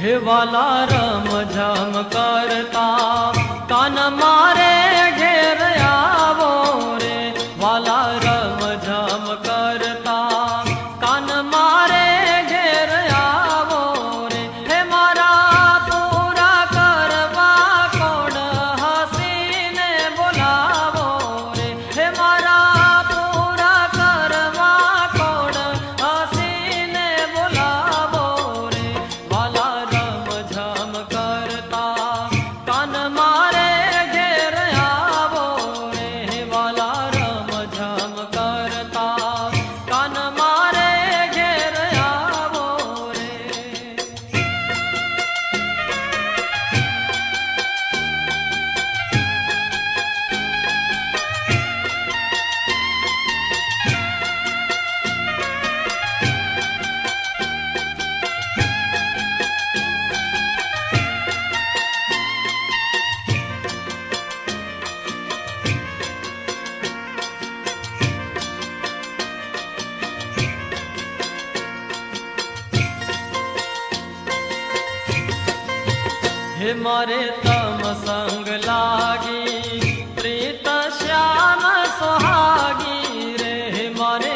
हे वाला राम जाम करता હે મારે તમ સંગ લાગી પ્રીત શ્યામ સોહાગી રે મારે